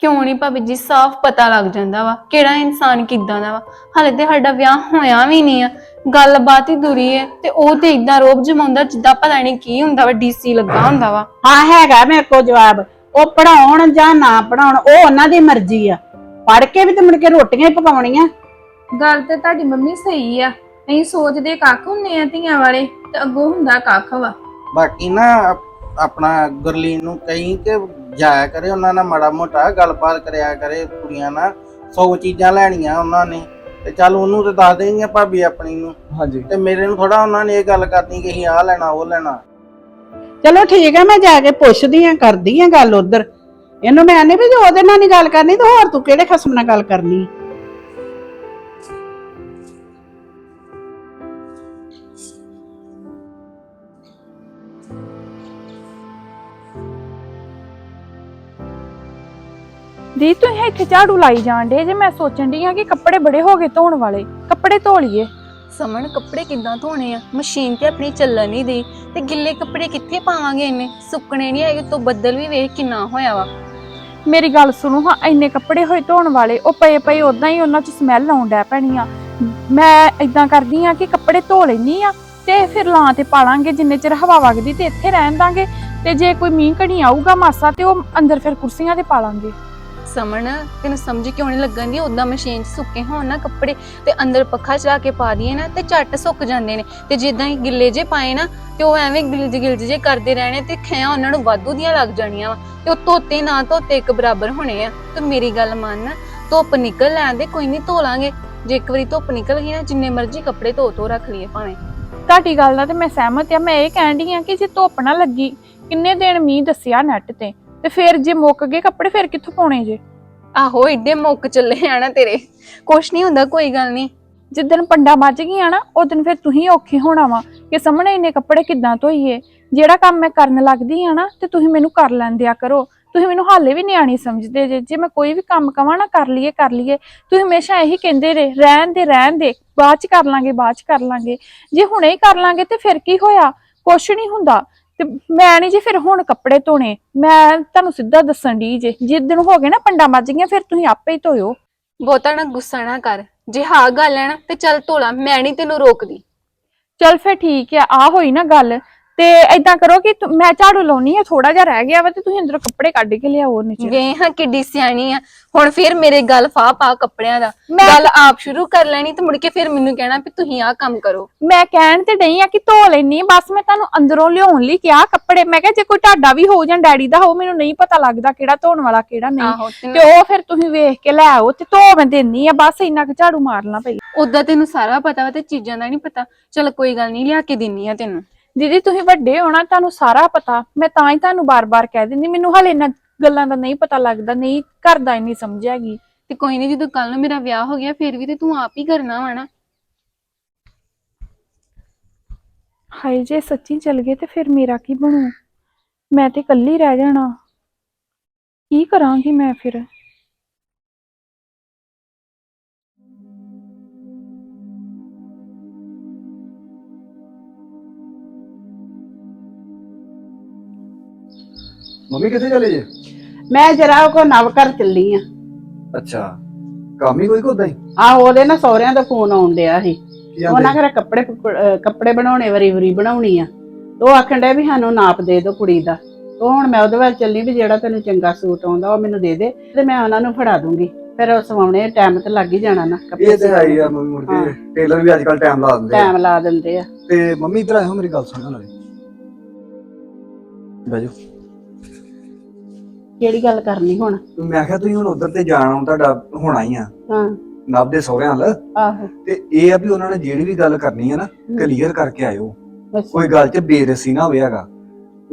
ਕਿਉਂ ਨਹੀਂ ਭਾਬੀ ਜੀ? ਸਾਫ਼ ਪਤਾ ਲੱਗ ਜਾਂਦਾ ਵਾ ਕਿਹੜਾ ਇਨਸਾਨ ਕਿੱਦਾਂ ਦਾ ਵਾ। ਹਾਲੇ ਤੇ ਸਾਡਾ ਵਿਆਹ ਹੋਇਆ ਵੀ ਨਹੀਂ ਆ। ਗੱਲਬਾਤ ਹੀ ਦੂਰੀ ਹੈ ਤੇ ਉਹ ਤੇ ਇਦਾਂ ਰੋਬ ਜਮਾਉਂਦਾ ਜਿੱਦਾਂ ਪਤਾ ਨਹੀਂ ਕੀ ਹੁੰਦਾ ਵਾ ਡੀਸੀ ਲੱਗਾ ਹੁੰਦਾ ਵਾ। ਹਾਂ ਹੈਗਾ ਮੇਰੇ ਕੋਲ ਜਵਾਬ। ਉਹ ਪੜਾਉਣ ਜਾਂ ਨਾ ਪੜਾਉਣ ਉਹ ਉਹਨਾਂ ਦੀ ਮਰਜ਼ੀ ਆ। ਪੜ ਕੇ ਵੀ ਤੇ ਮੁੜ ਕੇ ਰੋਟੀਆਂ ਹੀ ਪਕਾਉਣੀਆਂ। ਗੱਲ ਤੇ ਤੁਹਾਡੀ ਮੰਮੀ ਸਹੀ ਆ। ਨਹੀਂ ਸੋਚਦੇ ਕੱਖ ਹੁੰਨੇ ਆ ਧੀਆਂ ਵਾਲੇ ਤੇ ਅੱਗੋਂ ਹੁੰਦਾ ਕੱਖ ਵਾ। ਬਾਕੀ ਨਾ ਆਪਣਾ ਗੁਰਲੀਨ ਨੂੰ ਕਹੀਂ ਕਿ ਜਾਇਆ ਕਰੇ ਉਹਨਾਂ ਨਾਲ ਮਾੜਾ ਮੋਟਾ ਗੱਲਬਾਤ ਕਰਿਆ ਕਰੇ ਕੁੜੀਆਂ ਨਾਲ ਸੌ ਚੀਜ਼ਾਂ ਲੈਣੀਆਂ ਉਹਨਾਂ ਨੇ ਤੇ ਚੱਲ ਉਹਨੂੰ ਤੇ ਦੱਸ ਦੇਣਗੇ ਭਾਬੀ ਆਪਣੀ ਨੂੰ। ਹਾਂਜੀ। ਤੇ ਮੇਰੇ ਨੂੰ ਥੋੜਾ ਉਹਨਾਂ ਨੇ ਇਹ ਗੱਲ ਕਰਨੀ ਕਿ ਅਸੀਂ ਆਹ ਲੈਣਾ ਉਹ ਲੈਣਾ। ਚਲੋ ਠੀਕ ਆ ਮੈਂ ਜਾ ਕੇ ਪੁੱਛਦੀ ਆ ਕਰਦੀ ਆ ਗੱਲ ਉਧਰ। ਇਹਨੂੰ ਮੈਂ ਨਹੀਂ ਵੀ ਜੇ ਉਹਦੇ ਨਾਲ ਨਹੀਂ ਗੱਲ ਕਰਨੀ ਤਾਂ ਹੋਰ ਤੂੰ ਕਿਹੜੇ ਖਸਮ ਨਾਲ ਗੱਲ ਕਰਨੀ? ਦੀ ਤੁਸੀਂ ਇੱਥੇ ਝਾੜੂ ਲਾਈ ਜਾਣ ਡੇ ਜੇ ਮੈਂ ਸੋਚਣ ਡਈ ਆ ਕਿ ਕੱਪੜੇ ਬੜੇ ਹੋ ਗਏ ਧੋਣ ਵਾਲੇ। ਕੱਪੜੇ ਧੋ ਲਈਏ ਸਮਣ ਕੱਪੜੇ ਕਿੱਦਾਂ ਧੋਣੇ ਆ? ਮਸ਼ੀਨ ਤੇ ਆਪਣੀ ਚੱਲਣ ਨਹੀਂ ਦੀ ਤੇ ਗਿੱਲੇ ਕੱਪੜੇ ਕਿੱਥੇ ਪਾਵਾਂਗੇ ਇੰਨੇ? ਸੁੱਕਣੇ ਨਹੀਂ ਹੈਗੇ ਤੋਂ ਬੱਦਲ ਵੀ ਵੇਖ ਕਿੰਨਾ ਹੋਇਆ ਵਾ। ਮੇਰੀ ਗੱਲ ਸੁਣੋ ਹਾਂ ਇੰਨੇ ਕੱਪੜੇ ਹੋਏ ਧੋਣ ਵਾਲੇ ਉਹ ਪਏ ਪਏ ਉਦਾਂ ਹੀ ਉਹਨਾਂ 'ਚ ਸਮੈਲ ਆਉਣ ਡੈ ਪੈਣੀ ਆ। ਮੈਂ ਇਦਾਂ ਕਰਦੀ ਆ ਕਿ ਕੱਪੜੇ ਧੋ ਲੈਣੀ ਆ ਤੇ ਫਿਰ ਲਾਂ ਤੇ ਪਾ ਲਾਂਗੇ ਜਿੰਨੇ ਚਿਰ ਹਵਾ ਵਗਦੀ ਤੇ ਇੱਥੇ ਰਹਿਣ ਦਾਂਗੇ। ਤੇ ਜੇ ਕੋਈ ਮੀਂਹ ਘਣੀ ਆਊਗਾ ਮਾਸਾ ਤੇ ਉਹ ਅੰਦਰ ਫਿਰ ਕੁਰਸੀਆਂ ਤੇ ਪਾ ਲਾਂਗੇ ਸਮਣ ਤੈਨੂੰ ਸਮਝ ਕਿਉਂ ਨਹੀਂ ਲੱਗਣ ਦੀ ਉਦਾਂ ਮਸ਼ੀਨ 'ਚ ਸੁੱਕੇ ਹੋਣ ਨਾ ਕੱਪੜੇ ਤੇ ਅੰਦਰ ਪੱਖਾ ਚਲਾ ਕੇ ਪਾ ਦਈਏ ਨਾ ਤੇ ਝੱਟ ਸੁੱਕ ਜਾਂਦੇ ਨੇ। ਤੇ ਜਿੱਦਾਂ ਹੀ ਗਿੱਲੇ ਜੇ ਪਾਏ ਨਾ ਤੇ ਉਹ ਐਵੇਂ ਗਿਲਜ ਗਿਲਜ ਜੇ ਕਰਦੇ ਰਹਿਣੇ ਤੇ ਖਿਆ ਉਹਨਾਂ ਨੂੰ ਵਾਧੂ ਦੀਆਂ ਲੱਗ ਜਾਣੀਆਂ ਵਾ। ਤੇ ਉਹ ਧੋਤੇ ਨਾ ਧੋਤੇ ਇੱਕ ਬਰਾਬਰ ਹੋਣੇ ਆ। ਤੇ ਮੇਰੀ ਗੱਲ ਮੰਨ। ਧੁੱਪ ਨਿਕਲ ਲੈਂਦੇ ਕੋਈ ਨਹੀਂ ਧੋ ਲਾਂਗੇ। ਜੇ ਇੱਕ ਵਾਰੀ ਧੁੱਪ ਨਿਕਲ ਗਈ ਨਾ, ਜਿੰਨੇ ਮਰਜ਼ੀ ਕੱਪੜੇ ਧੋ ਧੋ ਰੱਖ ਲਈਏ ਭਾਵੇਂ। ਤੁਹਾਡੀ ਗੱਲ ਨਾਲ ਤੇ ਮੈਂ ਸਹਿਮਤ ਆ। ਮੈਂ ਇਹ ਕਹਿਣ ਡਈ ਆ ਕਿ ਜੇ ਧੁੱਪ ਨਾ ਲੱਗੀ, ਕਿੰਨੇ ਦਿਨ ਮੀਂਹ ਦੱਸਿਆ ਨੈਟ ਤੇ? ਤੇ ਫਿਰ ਜੇ ਮੁੱਕ ਗਏ ਕੱਪੜੇ, ਫਿਰ ਕਿੱਥੋਂ ਪਾਉਣੇ ਜੇ? ਆਹੋ, ਏਡੇ ਮੁੱਕ ਚੱਲੇ ਆ ਨਾ ਤੇਰੇ। ਕੁਛ ਨਹੀਂ ਹੁੰਦਾ, ਕੋਈ ਗੱਲ ਨਹੀਂ। ਜਿੱਦਣ ਪੰਡਾ ਮੱਜ ਗਈਆਂ ਨਾ, ਉਹ ਫਿਰ ਤੁਸੀਂ ਔਖੇ ਹੋਣਾ ਵਾ ਕਿ ਸਾਹਮਣੇ ਇੰਨੇ ਕੱਪੜੇ ਕਿੱਦਾਂ ਧੋਈਏ। ਜਿਹੜਾ ਕੰਮ ਮੈਂ ਕਰਨ ਲੱਗਦੀ ਆ ਨਾ, ਤੇ ਤੁਸੀਂ ਮੈਨੂੰ ਕਰ ਲੈਂਦਿਆ ਕਰੋ। ਤੁਸੀਂ ਮੈਨੂੰ ਹਾਲੇ ਵੀ ਨਿਆਣੀ ਸਮਝਦੇ ਜੇ। ਜੇ ਮੈਂ ਕੋਈ ਵੀ ਕੰਮ ਕਵਾਂ ਨਾ, ਕਰ ਲਈਏ ਕਰ ਲਈਏ। ਤੁਸੀਂ ਹਮੇਸ਼ਾ ਇਹੀ ਕਹਿੰਦੇ ਰਹੇ, ਰਹਿਣ ਦੇ ਰਹਿਣ ਦੇ। ਬਾਅਦ ਚ ਕਰ ਲਾਂਗੇ, ਬਾਅਦ ਚ ਕਰ ਲਾਂਗੇ। ਜੇ ਹੁਣੇ ਹੀ ਕਰ ਲਾਂਗੇ, ਤੇ ਫਿਰ ਕੀ ਹੋਇਆ? ਕੁਛ ਨਹੀਂ ਹੁੰਦਾ। ਤੇ ਮੈਂ ਨਹੀਂ ਜੀ ਫਿਰ ਹੁਣ ਕੱਪੜੇ ਧੋਣੇ। ਮੈਂ ਤੁਹਾਨੂੰ ਸਿੱਧਾ ਦੱਸਣ ਦੀ ਜੇ। ਜਿੱਦਣ ਹੋ ਗਏ ਨਾ ਪੰਡਾ ਮੱਜ ਗਈਆਂ ਫਿਰ ਤੁਸੀਂ ਆਪੇ ਹੀ ਧੋਇਓ। ਬਹੁਤਾ ਨਾ ਗੁੱਸਾ ਨਾ ਕਰ। ਜੇ ਹਾਂ ਗੱਲ ਹੈ ਨਾ ਤੇ ਚੱਲ ਧੋਲਾ ਮੈਂ ਨਹੀਂ ਤੈਨੂੰ ਰੋਕਦੀ। ਚਲ ਫਿਰ ਠੀਕ ਆ ਆ ਹੋਈ ਨਾ ਗੱਲ। ਤੇ ਏਦਾਂ ਕਰੋ ਕਿ ਤੁ- ਮੈਂ ਝਾੜੂ ਲਾਉਣੀ ਆ ਥੋੜਾ ਜਿਹਾ ਰਹਿ ਗਿਆ ਵਾ ਤੇ ਤੁਸੀਂ ਅੰਦਰੋਂ ਕੱਪੜੇ ਕੱਢ ਕੇ ਲਿਆਓ ਨੀਚੇ। ਵੇ ਹਾਂ ਕਿੱਡੀ ਸਿਆਣੀ ਆ। ਹੁਣ ਫਿਰ ਮੇਰੇ ਗੱਲ ਫਾ ਪਾ ਕੱਪੜਿਆਂ ਦਾ। ਗੱਲ ਆਪ ਸ਼ੁਰੂ ਕਰ ਲੈਣੀ ਤੇ ਮੁੜ ਕੇ ਫਿਰ ਮੈਨੂੰ ਕਹਿਣਾ ਵੀ ਤੁਸੀਂ ਆਹ ਕੰਮ ਕਰੋ। ਮੈਂ ਕਹਿਣ ਤੇ ਡਈ ਆ ਕਿ ਧੋ ਲੈਣੀ ਬਸ ਮੈਂ ਤੁਹਾਨੂੰ ਅੰਦਰੋਂ ਲਿਆਉਣ ਲਈ ਕਿਹਾ ਕੱਪੜੇ। ਮੈਂ ਕਿਹਾ ਜੇ ਕੋਈ ਤੁਹਾਡਾ ਵੀ ਹੋਊ ਜਾਂ ਡੈਡੀ ਦਾ ਹੋਊ ਮੈਨੂੰ ਨਹੀਂ ਪਤਾ ਲੱਗਦਾ ਕਿਹੜਾ ਧੋਣ ਵਾਲਾ ਕਿਹੜਾ ਨਹੀਂ। ਆਹੋ ਤੇ ਉਹ ਫਿਰ ਤੁਸੀਂ ਵੇਖ ਕੇ ਲੈ ਆਓ ਤੇ ਧੋ ਮੈਂ ਦਿੰਨੀ ਆ ਬਸ ਇੰਨਾ ਕੁ ਝਾੜੂ ਮਾਰਨਾ ਪਹਿਲਾਂ ਉਦਾਂ ਤੈਨੂੰ ਸਾਰਾ ਪਤਾ ਵਾ ਤੇ ਚੀਜ਼ਾਂ ਦਾ ਨਹੀਂ ਪਤਾ। ਚਲ ਕੋਈ ਗੱਲ ਨਹੀਂ ਲਿਆ ਕੇ ਦਿੰਨੀ ਆ ਤੈਨੂੰ। ਦੀਦੀ ਤੁਸੀਂ ਵੱਡੇ ਹੋਣਾ ਤੁਹਾਨੂੰ ਸਾਰਾ ਪਤਾ। ਮੈਂ ਤਾਂ ਹੀ ਤੁਹਾਨੂੰ ਬਾਰ-ਬਾਰ ਕਹਿ ਦਿੰਦੀ ਮੈਨੂੰ ਹਾਲੇ ਇਹਨਾਂ ਗੱਲਾਂ ਦਾ ਨਹੀਂ ਪਤਾ ਲੱਗਦਾ ਨਹੀਂ ਘਰ ਦਾ ਇੰਨੀ ਸਮਝ ਹੈਗੀ। ਤੇ ਕੋਈ ਨਹੀਂ ਜਦੋਂ ਕੱਲ ਨੂੰ ਮੇਰਾ ਵਿਆਹ ਹੋ ਗਿਆ ਫਿਰ ਵੀ ਤੇ ਤੂੰ ਆਪ ਹੀ ਕਰਨਾ ਵਾ ਨਾ। ਹਾਏ ਜੇ ਸੱਚੀ ਚਲ ਗਏ ਤੇ ਫਿਰ ਮੇਰਾ ਕੀ ਬਣੂ? ਮੈਂ ਤੇ ਇਕੱਲੀ ਰਹਿ ਜਾਣਾ। ਕੀ ਕਰਾਂਗੀ ਮੈਂ ਫਿਰ? ਮੰਮੀ ਕਿੱਥੇ ਚਲੇ ਜੇ? ਮੈਂ ਜਰਾ ਕੋ ਨਵ ਘਰ ਚੱਲੀ ਆ। ਅੱਛਾ। ਕੰਮ ਹੀ ਕੋਈ ਕੋਦਾ ਹੀ ਆ ਉਹਦੇ ਨਾ ਸਹੁਰਿਆਂ ਦਾ ਫੋਨ ਆਉਣ ਡਿਆ ਸੀ। ਉਹਨਾਂ ਘਰੇ ਕੱਪੜੇ ਅਹ ਕੱਪੜੇ ਬਣਾਉਣੇ ਵਰੀ ਵਰੀ ਬਣਾਉਣੀ ਆ। ਤੇ ਉਹ ਆਖਣ ਡਿਆ ਵੀ ਸਾਨੂੰ ਨਾਪ ਦੇ ਦਿਓ ਕੁੜੀ ਦਾ। ਤੇ ਹੁਣ ਮੈਂ ਉਹਦੇ ਵੱਲ ਚੱਲੀ ਵੀ ਜਿਹੜਾ ਤੈਨੂੰ ਚੰਗਾ ਸੂਟ ਆਉਂਦਾ ਉਹ ਮੈਨੂੰ ਦੇ ਦੇ। ਤੇ ਮੈਂ ਉਹਨਾਂ ਨੂੰ ਫੜਾ ਦੂੰਗੀ। ਫਿਰ ਉਹ ਸਵਾਉਣੇ ਟਾਈਮ ਤੇ ਲੱਗ ਹੀ ਜਾਣਾ ਨਾ ਇਹ ਤੇ ਆਈ ਆ ਮੰਮੀ ਮੁੜ ਹਾਂ। ਕੇ ਟੇਲਰ ਵੀ ਅੱਜ ਕੱਲ ਟਾਈਮ ਲਾ ਦਿੰਦੇ ਆ। ਟਾਈਮ ਲਾ ਦਿੰਦੇ ਆ। ਤੇ ਮੰਮੀ ਇਧਰ ਆਇਓ ਮੇਰੀ ਗੱਲ ਸੁਣੋ ਨਾਲੇ। ਬੈਜੋ ਕਿਹੜੀ ਗੱਲ ਕਰਨੀ ਹੁਣ? ਮੈਂ ਕਿਹਾ ਤੁਸੀਂ ਹੁਣ ਉਧਰ ਤੇ ਜਾਣਾ ਤੁਹਾਡਾ ਹੋਣਾ ਹੀ ਆ। ਹਾਂ। ਨਵ ਦੇ ਸਹੁਰਿਆਂ ਵੱਲ। ਆਹੋ। ਤੇ ਇਹ ਆ ਵੀ ਉਹਨਾਂ ਨੇ ਜਿਹੜੀ ਵੀ ਗੱਲ ਕਰਨੀ ਹੈ ਨਾ ਕਲੀਅਰ ਕਰਕੇ ਆਇਓ। ਅੱਛਾ। ਕੋਈ ਗੱਲ 'ਚ ਬੇਰਸੀ ਨਾ ਹੋਵੇ ਹੈਗਾ।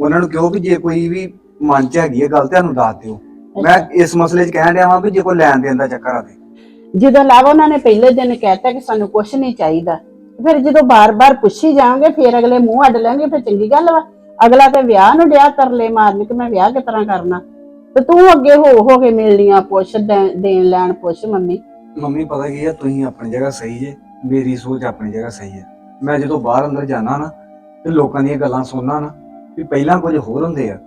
ਉਹਨਾਂ ਨੂੰ ਕਿਹਾ ਵੀ ਜੇ ਕੋਈ ਵੀ ਮਨ 'ਚ ਹੈਗੀ ਹੈ ਗੱਲ ਤੁਹਾਨੂੰ ਦੱਸ ਦਿਓ। ਮੈਂ ਇਸ ਮਸਲੇ 'ਚ ਕਹਿਣ ਡਿਆ ਵਾਂ ਵੀ ਜੇ ਕੋਈ ਲੈਣ ਦੇਣ ਦਾ ਚੱਕਰ ਆਵੇ ਜਦੋਂ ਲਾਵਾ ਉਹਨਾਂ ਨੇ ਪਹਿਲੇ ਦਿਨ ਕਹਿਤਾ ਕਿ ਸਾਨੂੰ ਕੁਝ ਨਹੀਂ ਚਾਹੀਦਾ ਫਿਰ ਜਦੋਂ ਬਾਰ-ਬਾਰ ਪੁੱਛੀ ਜਾਵਾਂਗੇ ਫਿਰ ਅਗਲੇ ਮੂੰਹ ਅੱਡ ਲੈਣਗੇ ਫਿਰ ਚੰਗੀ ਗੱਲ ਵਾ। ਅਗਲਾ ਤੇ ਵਿਆਹ ਨੂੰ ਡਿਆ ਤਰਲੇ ਮਾਰਨ ਕਿ ਮੈਂ ਵਿਆਹ ਕਿਸ ਤਰ੍ਹਾਂ ਕਰਨਾ। ਤੇ ਤੂੰ ਅੱਗੇ ਹੋ ਹੋ ਕੇ ਮਿਲਣੀਆਂ ਪੁੱਛ ਦੇ- ਦੇਣ ਲੈਣ ਪੁੱਛ ਮੰਮੀ। ਮੰਮੀ ਪਤਾ ਕੀ ਆ? ਤੁਸੀਂ ਆਪਣੀ ਜਗ੍ਹਾ ਸਹੀ ਜੇ। ਮੇਰੀ ਸੋਚ ਆਪਣੀ ਜਗ੍ਹਾ ਸਹੀ ਹੈ ਮੈਂ ਜਦੋਂ ਬਾਹਰ ਅੰਦਰ ਜਾਣਾ ਨਾ ਤੇ ਲੋਕਾਂ ਦੀਆਂ ਗੱਲਾਂ ਸੁਣਨਾ ਨਾ ਵੀ ਪਹਿਲਾਂ ਕੁਝ ਹੋਰ ਹੁੰਦੇ ਆ।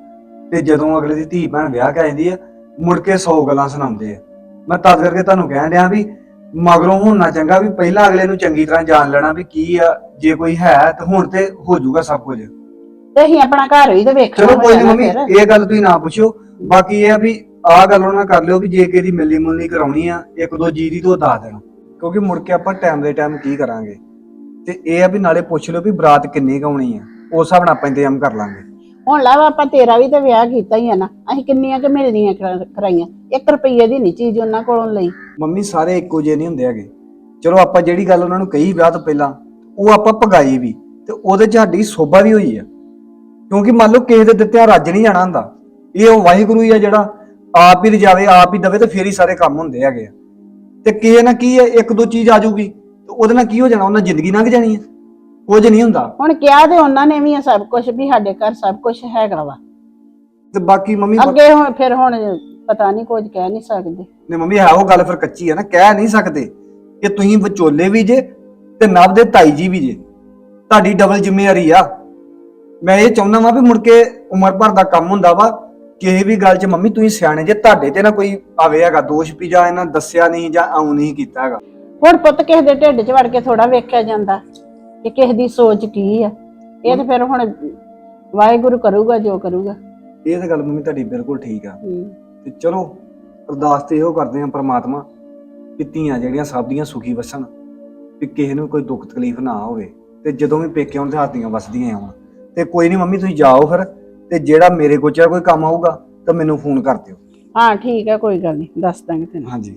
ਤੇ ਜਦੋਂ ਅਗਲੇ ਦੀ ਧੀ ਭੈਣ ਵਿਆਹ ਕੇ ਆ ਜਾਂਦੀ ਆ ਮੁੜ ਕੇ 100 ਗੱਲਾਂ ਸੁਣਾਉਂਦੇ ਆ। ਮੈਂ ਤਦ ਕਰਕੇ ਤੁਹਾਨੂੰ ਕਹਿਣ ਡਿਆ ਵੀ ਮਗਰੋਂ ਹੋਣਾ ਚੰਗਾ ਵੀ ਪਹਿਲਾਂ ਅਗਲੇ ਨੂੰ ਚੰਗੀ ਤਰ੍ਹਾਂ ਜਾਣ ਲੈਣਾ ਵੀ ਕੀ ਆ ਜੇ ਕੋਈ ਹੈ ਤਾਂ ਹੁਣ ਤੇ ਹੋ ਜਾਊਗਾ ਸਭ ਕੁਝ। ਤੇ ਅਸੀਂ ਆਪਣਾ ਘਰ ਵੀ ਤੇ ਵੇਖਣਾ ਚਲੋ ਕੋਈ ਹੋਇਆ ਨਹੀਂ ਨਾ ਮੰਮੀ ਫਿਰ। ਇਹ ਗੱਲ ਤੁਸੀਂ ਨਾ ਪੁੱਛਿਓ। ਬਾਕੀ ਇਹ ਆ ਵੀ ਆਹ ਗੱਲ ਉਹਨਾਂ ਨਾਲ ਕਰ ਲਿਓ ਵੀ ਜੇ ਕਿਹਦੀ ਮਿਲਣੀ ਮੁਲਣੀ ਕਰਾਉਣੀ ਆ ਇੱਕ ਦੋ ਜੀ ਦੀ ਤੋਂ ਦੱਸ ਦੇਣਾ। ਕਿਉਂਕਿ ਮੁੜ ਕੇ ਆਪਾਂ ਟਾਈਮ ਦੇ ਟਾਈਮ ਕੀ ਕਰਾਂਗੇ? ਤੇ ਇਹ ਆ ਵੀ ਨਾਲੇ ਪੁੱਛ ਲਿਓ ਵੀ ਬਰਾਤ ਕਿੰਨੀ ਕਾਉਣੀ ਆ। ਉਸ ਹਿਸਾਬ ਨਾਲ ਆਪਾਂ ਇੰਤਜ਼ਾਮ ਕਰ ਲਾਂਗੇ। ਹੁਣ ਲਾ ਆਪਾਂ ਤੇਰਾ ਵੀ ਤੇ ਵਿਆਹ ਕੀਤਾ ਹੀ ਆ ਨਾ ਅਸੀਂ ਕਿੰਨੀਆਂ ਕਿ ਮਿਲਣੀਆਂ ਕਰਾ- ਕਰਾਈਆਂ। 1 ਰੁਪਈਏ ਦੀ ਨਹੀਂ ਚੀਜ਼ ਉਹਨਾਂ ਕੋਲੋਂ ਲਈ। ਮੰਮੀ ਸਾਰੇ ਇੱਕੋ ਜਿਹੇ ਨਹੀਂ ਹੁੰਦੇ ਹੈਗੇ। ਚਲੋ ਆਪਾਂ ਜਿਹੜੀ ਗੱਲ ਉਹਨਾਂ ਨੂੰ ਕਹੀ ਵਿਆਹ ਤੋਂ ਪਹਿਲਾਂ ਉਹ ਆਪਾਂ ਪਗਾਈ ਵੀ ਤੇ ਉਹਦੇ 'ਚ ਸਾਡੀ ਸੋਭਾ ਵੀ ਹੋਈ ਆ। ਕਿਉਂਕਿ ਮੰਨ ਲਓ ਕਿਸੇ ਦੇ ਦਿੱਤਿਆਂ ਰੱਜ ਨਹੀਂ ਜਾਣਾ ਹੁੰਦਾ। ਇਹ ਉਹ ਵਾਹਿਗੁਰੂ ਹੀ ਆ ਜਿਹੜਾ ਆਪ ਹੀ ਰਜਾਵੇ ਆਪ ਹੀ ਦਵੇ ਤੇ ਫੇਰ ਹੀ ਸਾਰੇ ਕੰਮ ਹੁੰਦੇ ਹੈਗੇ ਆ। ਤੇ ਕਿਸੇ ਨਾ ਕੀ ਹੈ ਇੱਕ ਦੋ ਚੀਜ਼ ਆ ਜਾਊਗੀ ਤੇ ਉਹਦੇ ਨਾਲ ਕੀ ਹੋ ਜਾਣਾ ਉਹਨਾਂ ਜ਼ਿੰਦਗੀ ਲੰਘ ਜਾਣੀ ਹੈ ਕੁਝ ਨਹੀਂ ਹੁੰਦਾ। ਹੁਣ ਕਿਹਾ ਤੇ ਉਹਨਾਂ ਨੇ ਵੀ ਆ ਸਭ ਕੁਝ ਵੀ ਸਾਡੇ ਘਰ ਸਭ ਕੁਝ ਹੈਗਾ ਵਾ। ਤੇ ਬਾਕੀ ਮੰਮੀ ਅੱਗੇ ਹੁਣ ਫਿਰ ਹੁਣ ਪਤਾ ਨਹੀਂ ਕੁਝ ਕਹਿ ਨਹੀਂ ਸਕਦੇ। ਨੇ ਮੰਮੀ ਹੈ ਉਹ ਗੱਲ ਫਿਰ ਕੱਚੀ ਹੈ ਨਾ ਕਹਿ ਨਹੀਂ ਸਕਦੇ ਕਿ ਤੁਸੀਂ ਵਿਚੋਲੇ ਵੀ ਜੇ ਤੇ ਨਵ ਦੇ ਤਾਈ ਜੀ ਵੀ ਜੇ। ਤੁਹਾਡੀ ਡਬਲ ਜ਼ਿੰਮੇਵਾਰੀ ਆ। ਮੈਂ ਇਹ ਚਾਹੁੰਦਾ ਵਾਂ ਵੀ ਮੁੜ ਕੇ ਉਮਰ ਭਰ ਦਾ ਕੰਮ ਹੁੰਦਾ ਵਾ ਕਿਸੇ ਵੀ ਗੱਲ 'ਚ ਮੰਮੀ ਤੁਸੀਂ ਸਿਆਣੇ ਜੇ ਤੁਹਾਡੇ ਤੇ ਨਾ ਕੋਈ ਆਵੇ ਹੈਗਾ ਦੋਸ਼ ਵੀ ਜਾਂ ਇਹਨਾਂ ਦੱਸਿਆ ਨਹੀਂ ਜਾਂ ਆਉਂ ਨਹੀਂ ਕੀਤਾ ਹੈਗਾ। ਹੁਣ ਪੁੱਤ ਕਿਸੇ ਦੇ ਢਿੱਡ 'ਚ ਵੜ ਕੇ ਥੋੜਾ ਵੇਖਿਆ ਜਾਂਦਾ ਕਿ ਕਿਸੇ ਦੀ ਸੋਚ ਕੀ ਆ। ਇਹ ਤੇ ਫਿਰ ਹੁਣ ਵਾਹਿਗੁਰੂ ਕਰੂਗਾ ਜੋ ਕਰੂਗਾ। ਇਹ ਤਾਂ ਗੱਲ ਮੰਮੀ ਤੁਹਾਡੀ ਬਿਲਕੁਲ ਠੀਕ ਆ। ਹੂੰ। ਤੇ ਚਲੋ ਅਰਦਾਸ ਤੇ ਇਹੋ ਕਰਦੇ ਆਂ ਪ੍ਰਮਾਤਮਾ ਕਿ ਧੀਆਂ ਜਿਹੜੀਆਂ ਸਭ ਦੀਆਂ ਸੁਖੀ ਵਸਣ ਵੀ ਕਿਸੇ ਨੂੰ ਕੋਈ ਦੁੱਖ ਤਕਲੀਫ ਨਾ ਹੋਵੇ। ਤੇ ਜਦੋਂ ਵੀ ਪੇਕੇ ਆਉਣ ਤੇ ਹੱਥੀਆਂ ਵਸਦੀਆਂ ਆਉਣ ਤੇ ਕੋਈ ਨਹੀਂ ਮੰਮੀ ਤੁਸੀਂ ਜਾਓ ਫਿਰ। ਤੇ ਜਿਹੜਾ ਮੇਰੇ ਕੋਚਾ ਕੋਈ ਕੰਮ ਆਊਗਾ ਤਾਂ ਮੈਨੂੰ ਫੋਨ ਕਰ ਦਿਓ। ਹਾਂ ਠੀਕ ਹੈ ਕੋਈ ਗੱਲ ਨਹੀਂ ਦੱਸ ਦਾਂਗੇ ਤੈਨੂੰ। ਹਾਂਜੀ।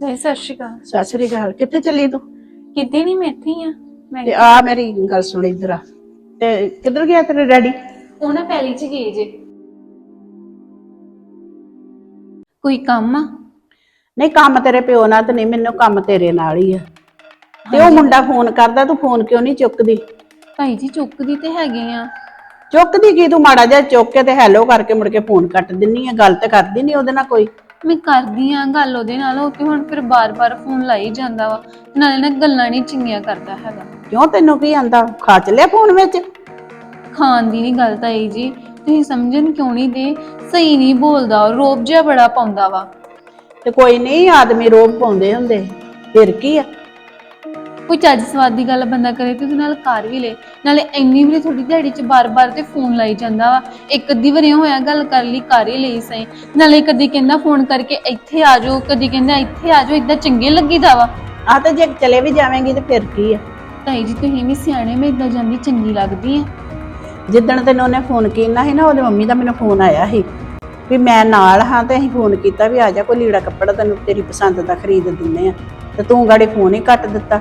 ਸਹੀ ਸਤਿ ਸ਼੍ਰੀ ਅਕਾਲ। ਸਤਿ ਸ੍ਰੀ ਅਕਾਲ ਕਿੱਥੇ ਚੱਲੀ ਤੂੰ? ਕਿਤੇ ਨਹੀਂ ਮੈਂ ਇੱਥੇ ਹੀ ਆ। ਮੈਂ ਤੇ ਆ ਮੇਰੀ ਗੱਲ ਸੁਣ ਇਧਰ ਆ। ਤੇ ਕਿੱਧਰ ਗਿਆ ਤੇਰੇ ਡੈਡੀ? ਉਹ ਨਾ ਪਹਿਲੀ ਚ ਗਏ ਜੇ। ਕੋਈ ਕੰਮ ਆ? ਨਹੀਂ ਕੰਮ ਤੇਰੇ ਪਿਓ ਨਾਲ ਤੇ ਨਹੀਂ ਮੈਨੂੰ ਕੰਮ ਤੇਰੇ ਨਾਲ ਹੀ ਆ। ਤੇ ਉਹ ਮੁੰਡਾ ਫੋਨ ਕਰਦਾ ਤੂੰ ਫੋਨ ਕਿਉਂ ਨਹੀਂ ਚੁੱਕਦੀ? ਭਾਈ ਜੀ ਚੁੱਕਦੀ ਤੇ ਹੈਗੇ ਆ। ਚੁੱਕਦੀ ਕੀ ਤੂੰ ਮਾੜਾ ਜਿਹਾ ਚੁੱਕ ਕੇ ਤੇ ਹੈਲੋ ਕਰਕੇ ਮੁੜ ਕੇ ਫੋਨ ਕੱਟ ਦਿੰਨੀ ਆ ਗੱਲ ਤੇ ਕਰਦੀ ਨਹੀਂ ਉਹਦੇ ਨਾਲ ਕੋਈ। ਮੈਂ ਕਰਦੀ ਆ ਗੱਲ ਉਹਦੇ ਨਾਲ ਉਹ ਤੇ ਹੁਣ ਫਿਰ ਬਾਰ-ਬਾਰ ਫੋਨ ਲਾਈ ਜਾਂਦਾ ਵਾ ਨਾਲੇ ਨਾ ਗੱਲਾਂ ਨਹੀਂ ਚੰਗੀਆਂ ਕਰਦਾ ਹੈਗਾ। ਕਿਉਂ ਤੈਨੂੰ ਕੀ ਆਂਦਾ? ਖਾ ਲਿਆ ਫੋਨ ਵਿੱਚ? ਖਾਣ ਦੀ ਨਹੀਂ ਗੱਲ ਤਾਂ ਇਹ ਜੀ ਤੁਸੀਂ ਸਮਝਣ ਕਿਉਂ ਨਹੀਂ ਦੇ? ਸਹੀ ਨਹੀਂ ਬੋਲਦਾ ਰੋਬ ਜਿਹਾ ਬੜਾ ਪਾਉਂਦਾ ਵਾ। ਤੇ ਕੋਈ ਨਹੀਂ ਆਦਮੀ ਰੋਬ ਪਾਉਂਦੇ ਹੁੰਦੇ। ਫਿਰ ਕੀ ਆ? ਕੋਈ ਚੱਜ ਸਵਾਦ ਦੀ ਗੱਲ ਬੰਦਾ ਕਰੇ ਤੇ ਉਹਦੇ ਨਾਲ ਕਰ ਵੀ ਲੇ। ਨਾਲੇ ਇੰਨੀ ਵੀ ਥੋੜੀ ਦਿਹਾੜੀ ਚ ਬਾਰ-ਬਾਰ ਤੇ ਫੋਨ ਲਾਈ ਜਾਂਦਾ ਵਾ। ਇੱਕ ਅੱਧੀ ਵਾਰੀ ਹੋਇਆ ਗੱਲ ਕਰ ਲਈ ਕਰ ਹੀ ਲਈ ਸਹੀ। ਨਾਲੇ ਕਦੀ ਕਹਿੰਦਾ ਫੋਨ ਕਰਕੇ ਇੱਥੇ ਆ ਜਾਓ ਕਦੀ ਕਹਿੰਦਾ ਇੱਥੇ ਆ ਜਾਓ ਇਦਾਂ ਚੰਗੇ ਲੱਗੀਦਾ ਵਾ। ਆ ਤੇ ਜੇ ਚਲੇ ਵੀ ਜਾਵੇਂਗੀ ਤੇ ਫਿਰ ਕੀ ਆ? ਤਾਈ ਜੀ ਤੁਸੀਂ ਵੀ ਸਿਆਣੇ ਮੈਂ ਇਦਾਂ ਜਾਂਦੀ ਚੰਗੀ ਲੱਗਦੀ ਆ। ਜਿੱਦਣ ਤੈਨੂੰ ਉਹਨੇ ਫੋਨ ਕੀਤਾ ਸੀ ਨਾ ਉਹਦੇ ਮੰਮੀ ਦਾ ਮੈਨੂੰ ਫੋਨ ਆਇਆ ਸੀ। ਵੀ ਮੈਂ ਨਾਲ ਹਾਂ ਤੇ ਅਸੀਂ ਫੋਨ ਕੀਤਾ ਵੀ ਆ ਜਾ, ਕੋਈ ਲੀੜਾ ਕੱਪੜਾ ਤੈਨੂੰ ਤੇਰੀ ਪਸੰਦ ਦਾ ਖਰੀਦ ਦਿੰਨੇ ਆ। ਤੇ ਤੂੰ ਗਾੜੀ ਫੋਨ ਹੀ ਕੱਟ ਦਿੱਤਾ।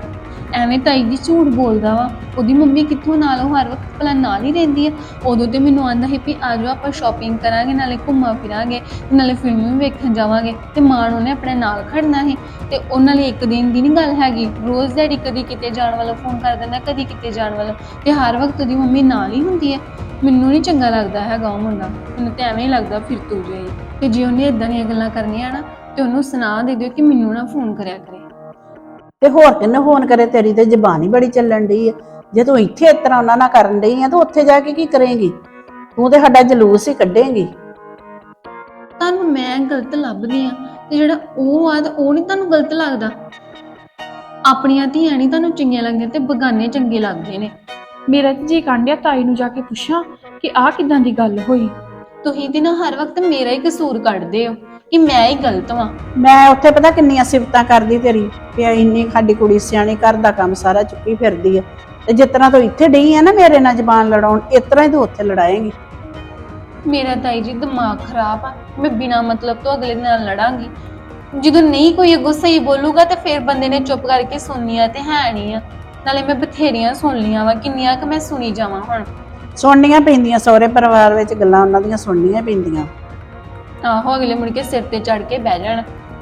ਐਵੇਂ ਤਾਈ ਜੀ ਝੂਠ ਬੋਲਦਾ ਵਾ। ਉਹਦੀ ਮੰਮੀ ਕਿੱਥੋਂ ਨਾਲ ਉਹ ਹਰ ਵਕਤ ਭਲਾ ਨਾਲ ਹੀ ਰਹਿੰਦੀ ਹੈ ਉਦੋਂ ਤੇ ਮੈਨੂੰ ਆਂਦਾ ਸੀ ਵੀ ਆ ਜਾਓ, ਆਪਾਂ ਸ਼ਾਪਿੰਗ ਕਰਾਂਗੇ, ਨਾਲੇ ਘੁੰਮਾ ਫਿਰਾਂਗੇ ਤੇ ਨਾਲੇ ਫਿਲਮ ਵੀ ਵੇਖਣ ਜਾਵਾਂਗੇ। ਤੇ ਮਾਂ ਨੂੰ ਉਹਨੇ ਆਪਣੇ ਨਾਲ ਖੜਨਾ ਸੀ। ਤੇ ਉਹਨਾਂ ਲਈ ਇੱਕ ਦਿਨ ਦੀ ਨਹੀਂ ਗੱਲ ਹੈਗੀ। ਰੋਜ਼ ਦਿਹਾੜੀ ਕਦੀ ਕਿਤੇ ਜਾਣ ਵਾਲਾ ਫੋਨ ਕਰ ਦਿੰਦਾ, ਕਦੀ ਕਿਤੇ ਜਾਣ ਵਾਲਾ। ਤੇ ਹਰ ਵਕਤ ਉਹਦੀ ਮੰਮੀ ਨਾਲ ਹੀ ਹੁੰਦੀ ਹੈ ਮੈਨੂੰ ਨਹੀਂ ਚੰਗਾ ਲੱਗਦਾ ਹੈਗਾ ਉਹ ਮੁੰਡਾ। ਮੈਨੂੰ ਤੇ ਐਵੇਂ ਹੀ ਲੱਗਦਾ ਫਿਰ ਤੂੰ ਜਾਈ। ਤੇ ਜੇ ਉਹਨੇ ਇਦਾਂ ਦੀਆਂ ਗੱਲਾਂ ਕਰਨੀਆਂ ਨਾ, ਤੇ ਉਹਨੂੰ ਸੁਣਾ ਦੇ ਦਿਓ ਕਿ ਮੈਨੂੰ ਨਾ ਫੋਨ ਕਰਿਆ ਕਰੇ। ਤੇ ਹੋਰ ਕਿੰਨੇ ਫੋਨ ਕਰੇ ਤੇਰੀ ਤੇ ਜ਼ਬਾਨ ਹੀ ਬੜੀ ਚੱਲਣ ਡਈ ਆ। ਜੇ ਤੂੰ ਇੱਥੇ ਇਸ ਤਰ੍ਹਾਂ ਉਹਨਾਂ ਨਾਲ ਕਰਨ ਡਈ ਆ ਤਾਂ ਉੱਥੇ ਜਾ ਕੇ ਕੀ ਕਰੇਂਗੀ? ਤੂੰ ਤੇ ਸਾਡਾ ਜਲੂਸ ਹੀ ਕੱਢੇਂਗੀ। ਤੁਹਾਨੂੰ ਮੈਂ ਗਲਤ ਲੱਭਦੀ ਆ ਤੇ ਜਿਹੜਾ ਉਹ ਆ ਤਾਂ ਉਹ ਨਹੀਂ ਤੁਹਾਨੂੰ ਗਲਤ ਲੱਗਦਾ। ਆਪਣੀਆਂ ਧੀਆਂ ਨਹੀਂ ਤੁਹਾਨੂੰ ਚੰਗੀਆਂ ਲੱਗਦੀਆਂ ਤੇ ਬਗਾਨੇ ਚੰਗੇ ਲੱਗਦੇ ਨੇ। ਮੇਰਾ ਤੇ ਜੀ ਕਾਂਡਿਆ ਤਾਈ ਨੂੰ ਜਾ ਕੇ ਪੁੱਛਾਂ ਕਿ ਆਹ ਕਿਦਾਂ ਦੀ ਗੱਲ ਹੋਈ? ਤੁਸੀਂ ਤੇ ਨਾ ਹਰ ਵਕਤ ਮੇਰਾ ਹੀ ਕਸੂਰ ਕੱਢਦੇ ਹੋ। ਕਿ ਮੈਂ ਹੀ ਗਲਤ ਵਾਂ। ਮੈਂ ਉੱਥੇ ਪਤਾ ਕਿੰਨੀਆਂ ਸਿਫਤਾਂ ਕਰਦੀ ਤੇਰੀ ਆ ਇੰਨੀ ਸਾਡੀ ਕੁੜੀ ਸਿਆਣੀ ਘਰ ਦਾ ਕੰਮ ਸਾਰਾ ਚੁੱਕੀ ਫਿਰਦੀ ਆ। ਤੇ ਜਿਸ ਤਰ੍ਹਾਂ ਤੂੰ ਇੱਥੇ ਡਈ ਆ ਨਾ ਮੇਰੇ ਨਾਲ ਜ਼ਬਾਨ ਲੜਾਉਣ ਇਸ ਤਰ੍ਹਾਂ ਹੀ ਤੂੰ ਉੱਥੇ ਲੜਾਏਂਗੀ। ਮੇਰਾ ਤਾਈ ਜੀ ਦਿਮਾਗ ਖਰਾਬ ਆ। ਮੈਂ ਬਿਨਾ ਮਤਲਬ ਤੋਂ ਅਗਲੇ ਨਾਲ ਲੜਾਂਗੀ। ਜਦੋਂ ਨਹੀਂ ਕੋਈ ਅੱਗੋਂ ਸਹੀ ਬੋਲੂਗਾ ਤੇ ਫਿਰ ਬੰਦੇ ਨੇ ਚੁੱਪ ਕਰਕੇ ਸੁਣਨੀਆਂ ਤੇ ਹੈ ਨਹੀਂ ਆ। ਨਾਲੇ ਮੈਂ ਬਥੇਰੀਆਂ ਸੁਣ ਲੀਆਂ ਵਾ ਕਿੰਨੀਆਂ ਕਿ ਮੈਂ ਸੁਣੀ ਜਾਵਾਂ ਹੁਣ। ਸੁਣਨੀਆਂ ਪੈਂਦੀਆਂ ਸਹੁਰੇ ਪਰਿਵਾਰ ਵਿੱਚ ਗੱਲਾਂ ਉਹਨਾਂ ਦੀਆਂ ਸੁਣਨੀਆਂ ਪੈਂਦੀਆਂ। ਆਹੋ ਅਗਲੇ ਮੁੜ ਕੇ ਸਿਰ ਤੇ ਚੜ ਕੇ ਬਹਿ ਜਾਣ।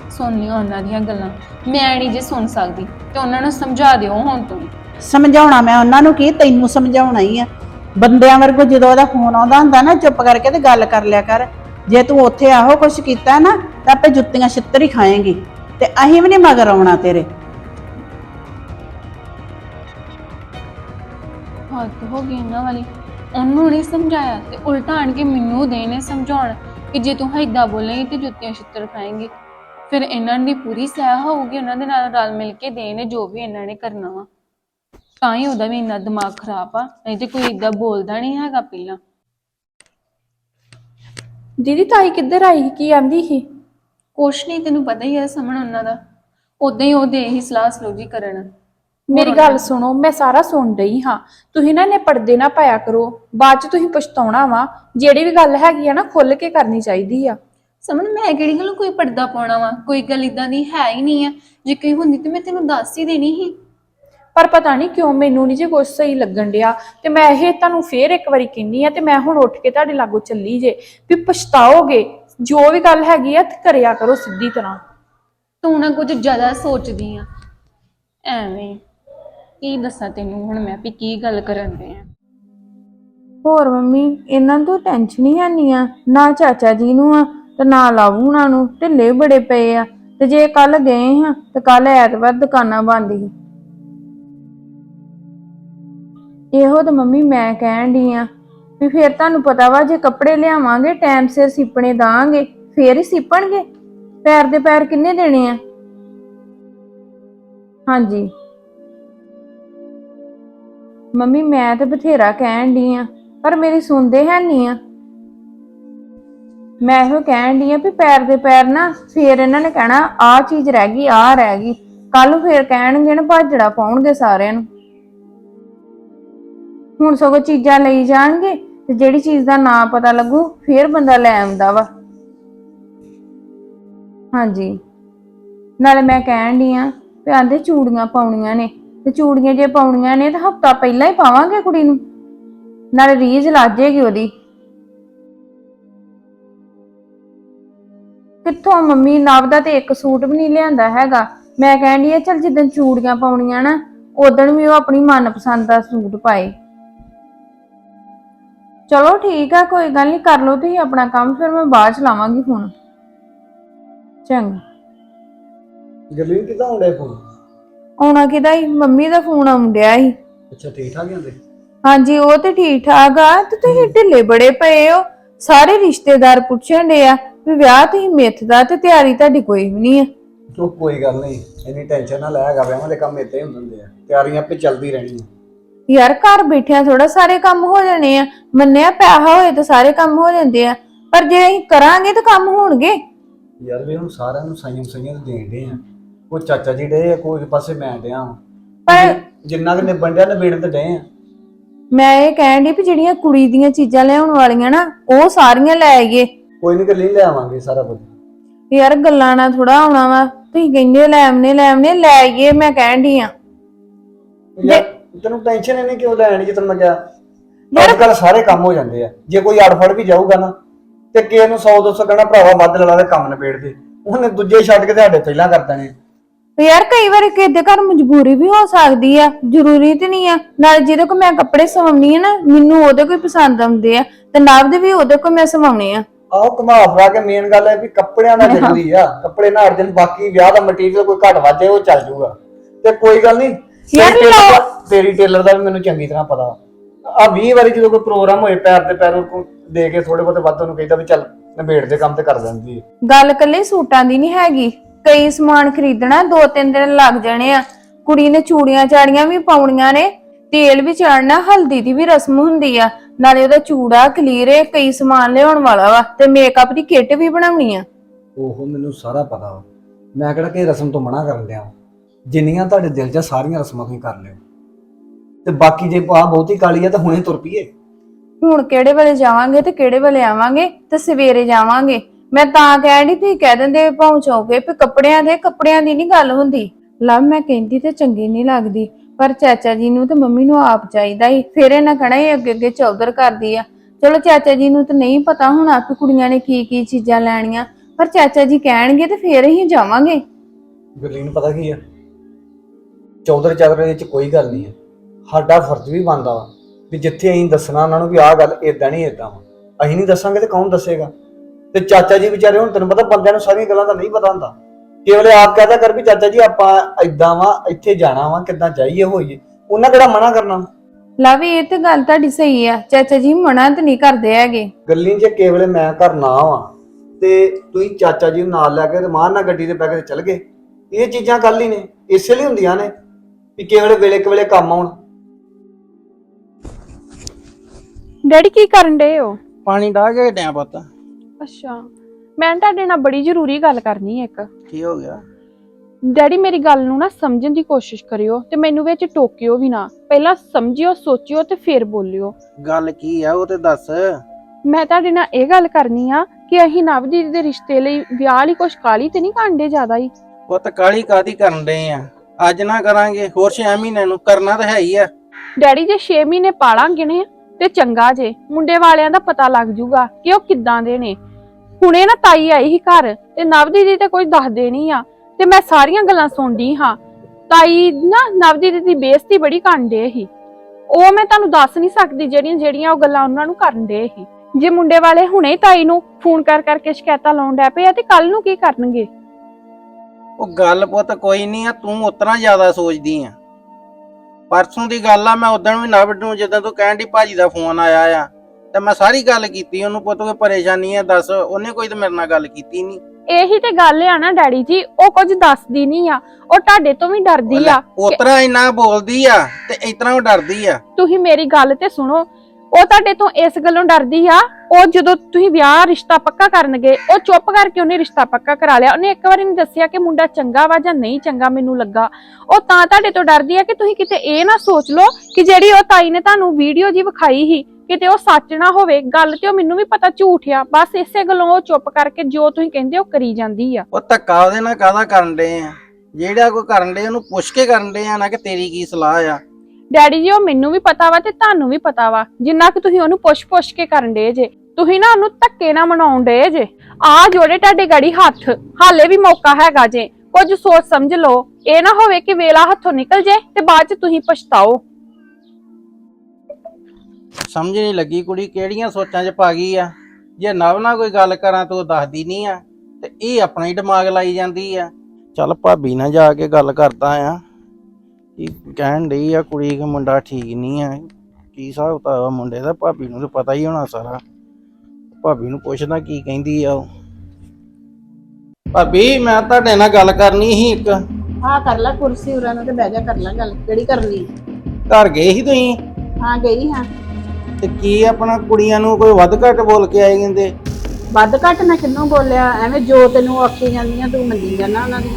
ਸੁਣ ਲਿਓ ਉਹਨਾਂ ਦੀਆਂ ਗੱਲਾਂ। ਮੈਂ ਨਹੀਂ ਜੇ ਸੁਣ ਸਕਦੀ ਤੇ ਉਹਨਾਂ ਨੂੰ ਸਮਝਾ ਦਿਓ ਹੁਣ ਤੂੰ। ਸਮਝਾਉਣਾ ਮੈਂ ਉਹਨਾਂ ਨੂੰ ਕੀ ਤੈਨੂੰ ਸਮਝਾਉਣਾ ਹੀ ਆ। ਬੰਦਿਆਂ ਵਰਗੋ ਜਦੋਂ ਉਹਦਾ ਫੋਨ ਆਉਂਦਾ ਹੁੰਦਾ ਨਾ ਚੁੱਪ ਕਰਕੇ ਤੇ ਗੱਲ ਕਰ ਲਿਆ ਕਰ। ਜੇ ਤੂੰ ਉੱਥੇ ਆਹੋ ਕੁਛ ਕੀਤਾ ਨਾ ਤਾਂ ਆਪੇ ਜੁੱਤੀਆਂ ਛਿੱਤਰ ਹੀ ਖਾਏਂਗੀ। ਤੇ ਅਸੀਂ ਵੀ ਨਹੀਂ ਮਗਰ ਆਉਣਾ ਤੇਰੇ। ਹੱਦ ਹੋ ਗਈ ਇਹਨਾਂ ਵਾਲੀ। ਉਹਨੂੰ ਨਹੀਂ ਸਮਝਾਇਆ ਤੇ ਉਲਟਾ ਆਣ ਕੇ ਮੈਨੂੰ ਦੇਣੇ ਸਮਝਾਉਣ। ਕਿ ਜੇ ਤੂੰ ਏਦਾਂ ਬੋਲੇਂਗੀ ਤੇ ਜੁੱਤੀਆਂ ਛਿੱਤਰ ਖਾਏਂਗੀ ਫਿਰ ਇਹਨਾਂ ਦੀ ਪੂਰੀ ਸਹਿ ਹੋਊਗੀ ਉਹਨਾਂ ਦੇ ਨਾਲ ਰਲ ਮਿਲ ਕੇ ਦੇਣੇ ਜੋ ਵੀ ਇਹਨਾਂ ਨੇ ਕਰਨਾ ਵਾ। ਤਾਂ ਹੀ ਉਹਦਾ ਵੀ ਇੰਨਾ ਦਿਮਾਗ ਖਰਾਬ ਆ ਨਹੀਂ ਤੇ ਕੋਈ ਏਦਾਂ ਬੋਲਦਾ ਨਹੀਂ ਹੈਗਾ ਪਹਿਲਾਂ। ਦੀਦੀ ਤਾਈ ਕਿੱਧਰ ਆਈ ਸੀ? ਕੀ ਆਂਦੀ ਸੀ? ਕੁਛ ਨਹੀਂ ਤੈਨੂੰ ਪਤਾ ਹੀ ਹੈ ਸਮਣ ਉਹਨਾਂ ਦਾ। ਉਦਾਂ ਹੀ ਉਹ ਦੇ ਹੀ ਸਲਾਹ ਸਲੂਜੀ ਕਰਨ। ਮੇਰੀ ਗੱਲ ਸੁਣੋ ਮੈਂ ਸਾਰਾ ਸੁਣ ਰਹੀ ਹਾਂ। ਤੁਸੀਂ ਨਾ ਨੇ ਪਰਦੇ ਨਾ ਪਾਇਆ ਕਰੋ। ਬਾਅਦ ਚ ਤੁਸੀਂ ਪਛਤਾਉਣਾ ਵਾ। ਜਿਹੜੀ ਵੀ ਗੱਲ ਹੈਗੀ ਆ ਨਾ ਖੁੱਲ ਕੇ ਕਰਨੀ ਚਾਹੀਦੀ ਆ। ਸਮਣ ਮੈਂ ਕਿਹੜੀ ਗੱਲ ਕੋਈ ਪਰਦਾ ਪਾਉਣਾ ਵਾ? ਕੋਈ ਗੱਲ ਇਦਾਂ ਦੀ ਹੈ ਹੀ ਨਹੀਂ ਆ। ਜੇ ਕੋਈ ਹੁੰਦੀ ਤੇ ਮੈਂ ਤੈਨੂੰ ਦੱਸ ਹੀ ਦੇਣੀ ਸੀ। ਪਰ ਪਤਾ ਨਹੀਂ ਕਿਉਂ ਮੈਨੂੰ ਨਹੀਂ ਜੇ ਕੁਛ ਸਹੀ ਲੱਗਣ ਡਿਆ। ਤੇ ਮੈਂ ਇਹ ਤੁਹਾਨੂੰ ਫੇਰ ਇੱਕ ਵਾਰੀ ਕਹਿੰਨੀ ਆ ਤੇ ਮੈਂ ਹੁਣ ਉੱਠ ਕੇ ਤੁਹਾਡੇ ਲਾਗੋਂ ਚੱਲੀ ਜੇ। ਵੀ ਪਛਤਾਓਗੇ। ਜੋ ਵੀ ਗੱਲ ਹੈਗੀ ਆ ਤੇ ਕਰਿਆ ਕਰੋ ਸਿੱਧੀ ਤਰ੍ਹਾਂ। ਤੂੰ ਨਾ ਕੁਝ ਜ਼ਿਆਦਾ ਸੋਚਦੀ ਆ। ਐਵੇਂ। ਕੀ ਦੱਸਾਂ ਤੈਨੂੰ ਹੁਣ ਮੈਂ ਵੀ ਕੀ ਗੱਲ ਕਰਨ ਦੇ ਆ। ਹੋਰ ਮੰਮੀ, ਇਹਨਾਂ ਤੋਂ ਟੈਨਸ਼ਨ ਹੀ ਹੈਨੀ ਆ। ਨਾ ਚਾਚਾ ਜੀ ਨੂੰ ਆ ਤੇ ਨਾ ਲਾਵੂ ਉਹਨਾਂ ਨੂੰ। ਢਿੱਲੇ ਬੜੇ ਪਏ ਆ। ਤੇ ਜੇ ਕੱਲ ਗਏ ਹਾਂ ਤੇ ਕੱਲ ਐਤਵਾਰ ਦੁਕਾਨਾਂ ਬੰਦ ਸੀ ਇਹੋ ਤਾਂ ਮੰਮੀ ਮੈਂ ਕਹਿਣ ਡਈ ਆ ਵੀ ਫਿਰ ਤੁਹਾਨੂੰ ਪਤਾ ਵਾ, ਜੇ ਕੱਪੜੇ ਲਿਆਵਾਂਗੇ, ਟਾਈਮ ਸਿਰ ਸਿਪਣੇ ਦਾਂਗੇ, ਫੇਰ ਹੀ ਸਿਪਣਗੇ। ਪੈਰ ਦੇ ਪੈਰ ਕਿੰਨੇ ਦੇਣੇ ਆ? ਹਾਂਜੀ। ਮੰਮੀ, ਮੈਂ ਤੇ ਬਥੇਰਾ ਕਹਿਣ ਡਈ ਆ, ਪਰ ਮੇਰੀ ਸੁਣਦੇ ਹੈ ਨਹੀਂ ਆ। ਮੈਂ ਇਹੋ ਕਹਿਣ ਡਈ ਆ ਵੀ ਪੈਰ ਦੇ ਪੈਰ ਨਾ ਫੇਰ ਇਹਨਾਂ ਨੇ ਕਹਿਣਾ, ਆਹ ਚੀਜ਼ ਰਹਿ ਗਈ, ਆਹ ਰਹਿ ਗਈ। ਕੱਲ ਨੂੰ ਫੇਰ ਕਹਿਣਗੇ ਨਾ ਭਾਜੜਾ ਪਾਉਣਗੇ ਸਾਰਿਆਂ ਨੂੰ। ਹੁਣ ਸਗੋਂ ਚੀਜ਼ਾਂ ਲਈ ਜਾਣਗੇ ਤੇ ਜਿਹੜੀ ਚੀਜ਼ ਦਾ ਨਾਂ ਪਤਾ ਲੱਗੂ, ਫੇਰ ਬੰਦਾ ਲੈ ਆਉਂਦਾ ਵਾ। ਹਾਂਜੀ। ਨਾਲੇ ਮੈਂ ਕਹਿਣ ਡਈ ਆ ਵੀ ਆਂਦੇ ਚੂੜੀਆਂ ਪਾਉਣੀਆਂ ਨੇ। ਤੇ ਚੂੜੀਆਂ ਜੇ ਪਾਉਣੀਆਂ ਨੇ ਤਾਂ ਹਫਤਾ ਪਹਿਲਾਂ ਹੀ ਪਾਵਾਂਗੇ ਕੁੜੀ ਨੂੰ। ਨਾਲੇ ਰੀਝ ਲੱਜੇਗੀ ਉਹਦੀ। ਕਿੱਥੋਂ ਮੰਮੀ, ਨਵ ਦਾ ਤੇ ਇੱਕ ਸੂਟ ਵੀ ਨਹੀਂ ਲਿਆਂਦਾ ਹੈਗਾ। ਮੈਂ ਕਹਿੰਦੀ ਆ, ਚਲ ਜਿੱਦਣ ਚੂੜੀਆਂ ਪਾਉਣੀਆਂ ਨਾ ਉਦੋਂ ਵੀ ਉਹ ਆਪਣੀ ਮਨਪਸੰਦ ਦਾ ਸੂਟ ਪਾਏ। ਚਲੋ ਠੀਕ ਆ, ਕੋਈ ਗੱਲ ਨਹੀਂ, ਕਰ ਲਓ ਤੁਸੀਂ ਆਪਣਾ ਕੰਮ, ਫਿਰ ਮੈਂ ਬਾਅਦ ਚ ਲਾਵਾਂਗੀ ਫੋਨ ਚੰਗਾ। ਗੱਲੀ ਕਿਦਾਂ ਹੁੰਦੇ ਫੋਨ ਆਉਣਾ ਕਿਦਾ ਹੀ ਮੰਮੀ ਦਾ ਫੋਨ ਆਉਂਦਿਆ ਸੀ। ਅੱਛਾ ਠੀਕ ਠਾਕ ਜਾਂਦੇ ਹਾਂਜੀ ਉਹ ਤੇ ਠੀਕ ਠਾਕ ਆ। ਤੇ ਤੁਸੀਂ ਢਿੱਲੇ ਬੜੇ ਪਏ ਹੋ। ਸਾਰੇ ਰਿਸ਼ਤੇਦਾਰ ਪੁੱਛਣ ਦੇ ਆ ਵੀ ਵਿਆਹ ਤੁਸੀਂ ਮਿੱਥ ਦਾ ਤੇ ਤਿਆਰੀ ਤੁਹਾਡੀ ਕੋਈ ਵੀ ਨਹੀਂ ਆ। ਉਹ ਕੋਈ ਗੱਲ ਨਹੀਂ। ਇੰਨੀ ਟੈਨਸ਼ਨ ਨਾ ਲੈ ਗਾ ਵਿਆਹਾਂ ਦੇ ਕੰਮ ਇੱਥੇ ਹੁੰਦੇ ਹੁੰਦੇ ਆ। ਤਿਆਰੀਆਂ ਆਪੇ ਚੱਲਦੀ ਰਹਿਣੀਆਂ। ਯਾਰ ਘਰ ਬੈਠਿਆਂ ਥੋੜਾ ਸਾਰੇ ਕੰਮ ਹੋ ਜਾਣੇ ਆ। ਮੰਨਿਆ ਪੈਸਾ ਹੋਏ ਤਾਂ ਸਾਰੇ ਕੰਮ ਹੋ ਜਾਂਦੇ ਆ। ਪਰ ਜੇ ਅਸੀਂ ਕਰਾਂਗੇ ਤਾਂ ਕੰਮ ਹੋਣਗੇ। ਯਾਰ ਵੀ ਹੁਣ ਸਾਰਿਆਂ ਨੂੰ ਸੰਯਮ ਸੰਯਮ ਦੇਣ ਦੇ ਆ। ਕੋਈ ਚਾਚਾ ਜੀ ਡੇ ਆ ਕੋਈ ਪਾਸੇ ਮੈਂ ਡਿਆ ਵਾਂ। ਪਰ ਜਿੰਨਾ ਕਿ ਨਿਬਣ ਡਿਆ ਨਿਬੇੜਨ ਤੇ ਡੇ ਆ। ਮੈਂ ਇਹ ਕਹਿਣ ਦੀ ਵੀ ਜਿਹੜੀਆਂ ਕੁੜੀ ਦੀਆਂ ਚੀਜ਼ਾਂ ਲਿਆਉਣ ਵਾਲੀਆਂ ਨਾ ਉਹ ਸਾਰੀਆਂ ਲੈ ਆਈਏ। ਕੋਈ ਨਹੀਂ ਗੱਲੀ ਲੈ ਆਵਾਂਗੇ ਸਾਰਾ ਕੁਝ। ਯਾਰ ਗੱਲਾਂ ਨਾਲ ਥੋੜਾ ਆਉਣਾ ਵਾ ਤੁਸੀਂ ਕਹਿੰਦੇ ਲੈ ਆਉਣੇ ਲੈ ਆਉਣੇ ਲੈ ਆਈਏ ਮੈਂ ਕਹਿਣ ਦੀ ਆ। ਯਾਰ ਤੈਨੂੰ ਟੈਨਸ਼ਨ ਇਹਨੇ ਕਿਉਂ ਲੈਣੀ ਜੇ ਤੈਨੂੰ ਮੈਂ ਕਿਹਾ? ਅੱਜ ਕੱਲ ਸਾਰੇ ਕੰਮ ਹੋ ਜਾਂਦੇ ਆ। ਜੇ ਕੋਈ ਅੜਫੜ ਵੀ ਜਾਊਗਾ ਨਾ ਤੇ ਕਿਸੇ ਨੂੰ 100 200 ਕਹਿਣਾ ਭਰਾਵਾ ਵੱਧ ਲੜਾ ਦੇ ਕੰਮ ਨਿਬੇੜ ਦੇ। ਉਹਨੇ ਦੂਜੇ ਛੱਡ ਕੇ ਤੁਹਾਡੇ ਪਹਿਲਾਂ ਕਰ ਦੇਣੇ। ਤੇ ਯਾਰ ਕਈ ਵਾਰੀ ਦੇ ਘਰ ਮਜਬੂਰੀ ਵੀ ਹੋ ਸਕਦੀ ਆ ਜ਼ਰੂਰੀ ਤੇ ਨਹੀਂ ਆ। ਨਾਲ ਜਿਹਦੇ ਕੋ ਮੈਂ ਕੱਪੜੇ ਸਵਾਉਣੀ ਆ ਨਾ ਮੈਨੂੰ ਉਹਦੇ ਕੋਈ ਪਸੰਦ ਆਉਂਦੇ ਆ ਤੇ ਨਵ ਦੇ ਵੀ ਉਹਦੇ ਕੋ ਮੈਂ ਸਵਾਉਣੇ ਆ। ਆਹ ਘੁਮਾ ਫਰਾ ਕੇ ਮੇਨ ਗੱਲ ਹੈ ਵੀ ਕੱਪੜਿਆਂ ਦਾ ਜ਼ਰੂਰੀ ਆ। ਕੱਪੜੇ ਨਾ ਅਰਜਨ ਬਾਕੀ ਵਿਆਹ ਦਾ ਮਟੀਰੀਅਲ ਕੋਈ ਘੱਟ ਵਾਜੇ ਉਹ ਚੱਲ ਜਾਊਗਾ ਤੇ ਕੋਈ ਗੱਲ ਨਹੀਂ ਯਾਰ ਤੇਰੀ ਟੇਲਰ। ਦਾ- ਤੇਰੀ ਟੇਲਰ ਦਾ ਵੀ ਮੈਨੂੰ ਚੰਗੀ ਤਰ੍ਹਾਂ ਪਤਾ। ਆ 20 ਵਾਰੀ ਜਦੋਂ ਕੋਈ ਪ੍ਰੋਗਰਾਮ ਹੋਏ ਪੈਰ ਤੇ ਪੈਰ ਨੂੰ ਦੇ ਕੇ ਥੋੜੇ ਬਹੁਤੇ ਵੱਧ ਉਹਨੂੰ ਕਹਿੰਦਾ ਵੀ ਚੱਲ ਨਿਬੇੜ ਦੇ ਕੰਮ ਤੇ ਕਰ ਦਿੰਦੀ ਹੈ ਗੱਲ ਕੱਲੇ ਸੂਟਾਂ ਦੀ ਨਹੀਂ ਹੈਗੀ। ਕਈ ਸਮਾਨ ਖਰੀਦਣਾ ਦੋ ਤਿੰਨ ਦਿਨ ਲੱਗ ਜਾਣੇ ਆ। ਕੁੜੀ ਨੇ ਚੂੜੀਆਂ ਚਾੜੀਆਂ ਵੀ ਪਾਉਣੀਆਂ ਨੇ। ਤੇਲ ਵੀ ਚਾੜਨਾ ਹਲਦੀ ਦੀ ਵੀ ਰਸਮ ਹੁੰਦੀ ਆ। ਨਾਲੇ ਉਹਦਾ ਚੂੜਾ ਕਲੀਰੇ ਕਈ ਸਮਾਨ ਲਿਆਉਣ ਵਾਲਾ ਵਾ ਤੇ ਮੇਕਅਪ ਦੀ ਕਿੱਟ ਵੀ ਬਣਾਉਣੀ ਆ। ਉਹ ਮੈਨੂੰ ਸਾਰਾ ਪਤਾ ਵਾ। ਮੈਂ ਕਿਹੜਾ ਕਿ ਰਸਮ ਤੋਂ ਮਨਾ ਕਰਨ ਦਿਆਂ ਜਿੰਨੀਆਂ ਤੁਹਾਡੇ ਦਿਲ 'ਚ ਆ, ਸਾਰੀਆਂ ਰਸਮਾਂ ਤੁਸੀਂ ਕਰ ਲਿਓ। ਤੇ ਬਾਕੀ ਜੇ ਆ ਬਹੁਤੀ ਕਾਲੀ ਆ ਤਾਂ ਹੁਣੇ ਤੁਰ ਪਈਏ। ਹੁਣ ਕਿਹੜੇ ਵੇਲੇ ਜਾਵਾਂਗੇ ਤੇ ਕਿਹੜੇ ਵੇਲੇ ਆਵਾਂਗੇ ਤੇ ਸਵੇਰੇ ਜਾਵਾਂਗੇ। ਮੈਂ ਤਾਂ ਕਹਿਣ ਡਈ ਤੁਸੀਂ ਕਹਿ ਦਿੰਦੇ ਪਹੁੰਚੋਗੇ ਵੀ ਕੱਪੜਿਆਂ ਦੇ, ਕੱਪੜਿਆਂ ਦੀ ਨਹੀਂ ਗੱਲ ਹੁੰਦੀ। ਲਵ, ਮੈਂ ਕਹਿੰਦੀ ਤੇ ਚੰਗੀ ਨਹੀਂ ਲੱਗਦੀ, ਪਰ ਚਾਚਾ ਜੀ ਨੂੰ ਤੇ ਮੰਮੀ ਨੂੰ ਆਪ ਚਾਹੀਦਾ ਹੀ ਫਿਰ ਇਹਨਾਂ ਕਹਣਾ ਇਹ ਅੱਗੇ ਅੱਗੇ ਚੌਧਰ ਕਰਦੀ ਆ। ਚਲੋ ਚਾਚਾ ਜੀ ਨੂੰ ਤਾਂ ਨਹੀਂ ਪਤਾ ਹੋਣਾ ਕਿ ਕੁੜੀਆਂ ਨੇ ਕੀ ਕੀ ਚੀਜ਼ਾਂ ਲੈਣੀਆਂ, ਪਰ ਚਾਚਾ ਜੀ ਕਹਿਣਗੇ ਤੇ ਫੇਰ ਹੀ ਜਾਵਾਂਗੇ। ਗੁਰਲੀਨ ਨੂੰ ਪਤਾ ਕੀ ਆ? ਚੌਧਰ ਚਾਦਰ ਵਿੱਚ ਕੋਈ ਗੱਲ ਨਹੀਂ ਹੈ ਸਾਡਾ ਫਰਜ਼ ਵੀ ਬਣਦਾ ਵਾ, ਵੀ ਜਿੱਥੇ ਅਸੀਂ ਦੱਸਣਾ ਉਹਨਾਂ ਨੂੰ ਵੀ ਆਹ ਗੱਲ ਇਦਾਂ ਨਹੀਂ ਇਦਾਂ ਵਾ। ਅਸੀਂ ਨਹੀਂ ਦੱਸਾਂਗੇ ਤੇ ਕੌਣ ਦੱਸੇਗਾ? ਤੇ ਚਾਚਾ ਜੀ ਵਿਚਾਰੇ ਹੁਣ ਤੈਨੂੰ ਪਤਾ ਬੰਦਿਆਂ ਨੂੰ ਸਾਰੀਆਂ ਗੱਲਾਂ ਦਾ ਨਹੀਂ ਪਤਾ ਹੁੰਦਾ। ਕੇਵਲ ਆਪ ਕਹਦਾ ਕਰ ਵੀ ਚਾਚਾ ਜੀ ਆਪਾਂ ਇਦਾਂ ਵਾ ਇੱਥੇ ਜਾਣਾ ਵਾ ਕਿੱਦਾਂ ਜਾਈਏ ਹੋਈਏ। ਉਹਨਾਂ ਕਿਹੜਾ ਮਨਾ ਕਰਨਾ? ਲਵ ਇਹ ਤੇ ਗੱਲ ਤੁਹਾਡੀ ਸਹੀ ਆ। ਚਾਚਾ ਜੀ ਮਨਾ ਤੇ ਨਹੀਂ ਕਰਦੇ ਹੈਗੇ। ਗੱਲੀ ਜੇ ਕੇਵਲੇ ਮੈਂ ਘਰ ਨਾ ਆਵਾਂ ਤੇ ਤੁਸੀਂ ਚਾਚਾ ਜੀ ਨੂੰ ਨਾਲ ਲੈ ਕੇ ਤੇ ਮਾਂ ਨਾਲ ਗੱਡੀ ਤੇ ਬਹਿ ਕੇ ਚੱਲ ਗਏ। ਇਹ ਚੀਜ਼ਾਂ ਕੱਲ ਹੀ ਨੇ ਇਸੇ ਲਈ ਹੁੰਦੀਆਂ ਨੇ ਵੀ ਕੇਵਲੇ ਵੇਲੇ ਕਵੇਲੇ ਕੰਮ ਆਉਣ। ਡੈਡੀ ਕੀ ਕਰਨ ਡਏ ਹੋ? ਪਾਣੀ ਡਾਹ ਕੇ ਹਟਿਆ ਪੁੱਤ। ਅੱਛਾ। ਮੈਂ ਤੁਹਾਡੇ ਨਾਲ ਬੜੀ ਜ਼ਰੂਰੀ ਗੱਲ ਕਰਨੀ ਹੈ ਇੱਕ। ਕੀ ਹੋ ਗਿਆ? ਡੈਡੀ ਮੇਰੀ ਗੱਲ ਨੂੰ ਨਾ ਸਮਝਣ ਦੀ ਕੋਸ਼ਿਸ਼ ਕਰਿਓ ਤੇ ਮੈਨੂੰ ਵਿੱਚ ਟੋਕਿਓ ਵੀ ਨਾ। ਪਹਿਲਾਂ ਸਮਝਿਓ ਸੋਚਿਓ ਤੇ ਫਿਰ ਬੋਲਿਓ। ਗੱਲ ਕੀ ਆ ਉਹ ਤੇ ਦੱਸ। ਮੈਂ ਤੁਹਾਡੇ ਨਾਲ ਇਹ ਗੱਲ ਕਰਨੀ ਆ ਕਿ ਅਸੀਂ ਨਵਦੀਪ ਦੇ ਰਿਸ਼ਤੇ ਲਈ ਵਿਆਹ ਲਈ ਕੁਛ ਕਾਲੀ ਤੇ ਨਹੀਂ ਕਾਂਡੇ ਜ਼ਿਆਦਾ ਹੀ? ਪੁੱਤ ਕਾਲੀ ਕਾਦੀ ਕਰਨ ਡਏ ਆ? ਅੱਜ ਨਾ ਕਰਾਂਗੇ ਹੋਰ 6 ਮਹੀਨਿਆਂ ਨੂੰ। ਕਰਨਾ ਤਾਂ ਹੈ ਹੀ ਆ। ਡੈਡੀ ਜੇ 6 ਮਹੀਨੇ ਪਾਲਾਂਗੇ ਨੇ ਤੇ ਚੰਗਾ ਜੇ। ਮੁੰਡੇ ਵਾਲਿਆਂ ਦਾ ਪਤਾ ਲੱਗ ਜੂਗਾ ਕਿ ਉਹ ਕਿੱਦਾਂ ਦੇ ਨੇ। ਹੁਣੇ ਨਾ ਤਾਈ ਆਈ ਸੀ ਘਰ ਤੇ ਨਵਦੀਪ ਦੀ ਤੇ ਕੁਝ ਦੱਸਦੇ ਨਹੀਂ ਆ ਤੇ ਮੈਂ ਸਾਰੀਆਂ ਗੱਲਾਂ ਸੁਣਦੀ ਹਾਂ। ਤਾਈ ਨਾ ਨਵਦੀਪ ਦੀ ਬੇਇੱਜ਼ਤੀ ਬੜੀ ਕਾਂਡੇ ਸੀ। ਉਹ ਮੈਂ ਤੁਹਾਨੂੰ ਦੱਸ ਨਹੀਂ ਸਕਦੀ ਜਿਹੜੀਆਂ ਜਿਹੜੀਆਂ ਉਹ ਗੱਲਾਂ ਉਹਨਾਂ ਨੂੰ ਕਰਨ ਦੇ ਸੀ। ਜੇ ਮੁੰਡੇ ਵਾਲੇ ਹੁਣੇ ਤਾਈ ਨੂੰ ਫੋਨ ਕਰ ਕਰਕੇ ਸ਼ਿਕਾਇਤਾਂ ਲਾਉਣ ਡੈ ਪਏ ਆ ਤੇ ਕੱਲ ਨੂੰ ਕੀ ਕਰਨਗੇ? ਉਹ ਗੱਲ ਪੁੱਤ ਕੋਈ ਨਹੀਂ ਆ, ਤੂੰ ਉਤਨਾ ਜ਼ਿਆਦਾ ਸੋਚਦੀ ਆ। ਪਰਸੋਂ ਦੀ ਗੱਲ ਆ, ਮੈਂ ਉਦੋਂ ਵੀ ਨਵ ਨੂੰ ਜਦੋਂ ਤੂੰ ਕਹਿਣ ਦੀ ਭਾਜੀ ਦਾ ਫੋਨ ਆਇਆ ਆ। ਤੇ ਮੈਂ ਸਾਰੀ ਗੱਲ ਕੀਤੀ ਉਹਨੂੰ ਪੁੱਤ ਕੋਈ ਪਰੇਸ਼ਾਨੀ ਆ ਦੱਸ ਉਹਨੇ ਕੋਈ ਤਾਂ ਮੇਰੇ ਨਾਲ ਗੱਲ ਕੀਤੀ ਨਹੀਂ ਇਹੀ ਤੇ ਗੱਲ ਆ ਨਾ ਡੈਡੀ ਜੀ ਉਹ ਕੁਝ ਦੱਸਦੀ ਨਹੀਂ ਆ ਉਹ ਤੁਹਾਡੇ ਤੋਂ ਵੀ ਡਰਦੀ ਆ। ਉਤਰਾ ਇੰਨਾ ਬੋਲਦੀ ਆ ਤੇ ਇਤਨਾ ਉਹ ਡਰਦੀ ਆ। ਤੁਸੀਂ ਮੇਰੀ ਗੱਲ ਤੇ ਸੁਣੋ ਉਹ ਤੁਹਾਡੇ ਤੋਂ ਇਸ ਗੱਲੋਂ ਡਰਦੀ ਆ ਉਹ ਜਦੋਂ ਤੁਸੀਂ ਵਿਆਹ ਰਿਸ਼ਤਾ ਪੱਕਾ ਕਰਨ ਗਏ ਉਹ ਚੁੱਪ ਕਰਕੇ ਉਹਨੇ ਰਿਸ਼ਤਾ ਪੱਕਾ ਕਰਾ ਲਿਆ। ਉਹਨੇ ਇੱਕ ਵਾਰੀ ਨਹੀਂ ਦੱਸਿਆ ਕਿ ਮੁੰਡਾ ਚੰਗਾ ਵਾ ਜਾਂ ਨਹੀਂ ਚੰਗਾ ਮੈਨੂੰ ਲੱਗਾ। ਉਹ ਤਾਂ ਤੁਹਾਡੇ ਤੋਂ ਡਰਦੀ ਆ ਕਿ ਤੁਸੀਂ ਕਿਤੇ ਇਹ ਨਾ ਸੋਚ ਲਓ ਕਿ ਜਿਹੜੀ ਉਹ ਤਾਈ ਨੇ ਤੁਹਾਨੂੰ ਵੀਡੀਓ ਜੀ ਵਿਖਾਈ ਸੀ ਕਿਤੇ ਉਹ ਸੱਚ ਨਾ ਹੋਵੇ ਗੱਲ ਤੇ ਉਹ ਮੈਨੂੰ ਵੀ ਪਤਾ ਝੂਠ ਆ ਬਸ ਇਸੇ ਗੱਲੋਂ ਉਹ ਚੁੱਪ ਕਰਕੇ ਜੋ ਤੁਸੀਂ ਕਹਿੰਦੇ ਹੋ ਕਰੀ ਜਾਂਦੀ ਆ। ਉਹ ਧੱਕਾ ਉਹਦੇ ਨਾਲ ਕਾਹਦਾ ਕਰਨ ਦੇ ਆ? ਜਿਹੜਾ ਕੋਈ ਕਰਨ ਦੇ ਉਹਨੂੰ ਪੁੱਛ ਕੇ ਕਰਨ ਦੇ ਆ ਨਾ ਕਿ ਤੇਰੀ ਕੀ ਸਲਾਹ ਆ। ਡੈਡੀ ਜੀ ਉਹ ਮੈਨੂੰ ਵੀ ਪਤਾ ਵਾ ਤੇ ਤੁਹਾਨੂੰ ਵੀ ਪਤਾ ਵਾ ਜਿੰਨਾ ਕਿ ਤੁਸੀਂ ਉਹਨੂੰ ਪੁੱਛ-ਪੁੱਛ ਕੇ ਕਰਨ ਦੇ ਜੇ। ਤੁਸੀਂ ਨਾ ਉਹਨੂੰ ਧੱਕੇ ਨਾ ਮਨਾਉਣ ਦੇ ਜੇ। ਆ ਜੋੜੇ ਤੁਹਾਡੇ ਗੜੀ ਹੱਥ ਹਾਲੇ ਵੀ ਮੌਕਾ ਹੈਗਾ ਜੇ। ਕੁਝ ਸੋਚ ਸਮਝ ਲਓ। ਇਹ ਨਾ ਹੋਵੇ ਕਿ ਵੇਲਾ ਹੱਥੋਂ ਨਿਕਲ ਜੇ ਤੇ ਬਾਅਦ ਚ ਤੁਸੀਂ ਪਛਤਾਓ। ਸਮਝ ਨਹੀਂ ਲੱਗੀ ਕੁੜੀ ਕਿਹੜੀਆਂ ਸੋਚਾਂ 'ਚ ਪਾ ਗਈ ਆ। ਜੇ ਨਵ ਨਾਲ ਕੋਈ ਗੱਲ ਕਰਾਂ ਤਾਂ ਉਹ ਦੱਸਦੀ ਨਹੀਂ ਆ ਤੇ ਇਹ ਆਪਣਾ ਹੀ ਦਿਮਾਗ ਲਾਈ ਜਾਂਦੀ ਆ। ਚੱਲ ਭਾਬੀ ਨਾਲ ਜਾ ਕੇ ਗੱਲ ਕਰਦਾ ਆ। ਕੀ ਕਹਿਣ ਡਈ ਆ ਕੁੜੀ ਕਿ ਮੁੰਡਾ ਠੀਕ ਨਹੀਂ ਆ? ਕੀ ਹਿਸਾਬ ਕਿਤਾਬ ਆ ਮੁੰਡੇ ਦਾ? ਭਾਬੀ ਨੂੰ ਤਾਂ ਪਤਾ ਹੀ ਹੋਣਾ ਸਾਰਾ। ਭਾਬੀ ਨੂੰ ਪੁੱਛਦਾ ਕੀ ਕਹਿੰਦੀ ਆ ਉਹ। ਭਾਬੀ ਮੈਂ ਤੁਹਾਡੇ ਨਾਲ ਗੱਲ ਕਰਨੀ ਸੀ ਇੱਕ। ਹਾਂ ਕਰ ਲੈ ਕੁਰਸੀ ਉਰਾਂ ਨੂੰ ਤੇ ਬਹਿ ਜਾ ਕਰ ਲੈ ਗੱਲ। ਕਿਹੜੀ ਕਰਨੀ? ਘਰ ਗਏ ਸੀ ਤੁਸੀਂ? ਹਾਂ ਗਈ ਹਾਂ। ਤੇ ਕੀ ਆਪਣਾ ਕੁੜੀਆਂ ਨੂੰ ਕੋਈ ਵੱਧ ਘੱਟ ਬੋਲ ਕੇ ਆਏ ਕਹਿੰਦੇ? ਵੱਧ ਘੱਟ ਮੈਂ ਕਿੰਨੂੰ ਬੋਲਿਆ? ਐਵੇਂ ਜੋ ਤੈਨੂੰ ਆਖੀ ਜਾਂਦੀਆਂ ਤੂੰ ਮੰਨੀ ਜਾਣਾ ਉਹਨਾਂ ਦੀ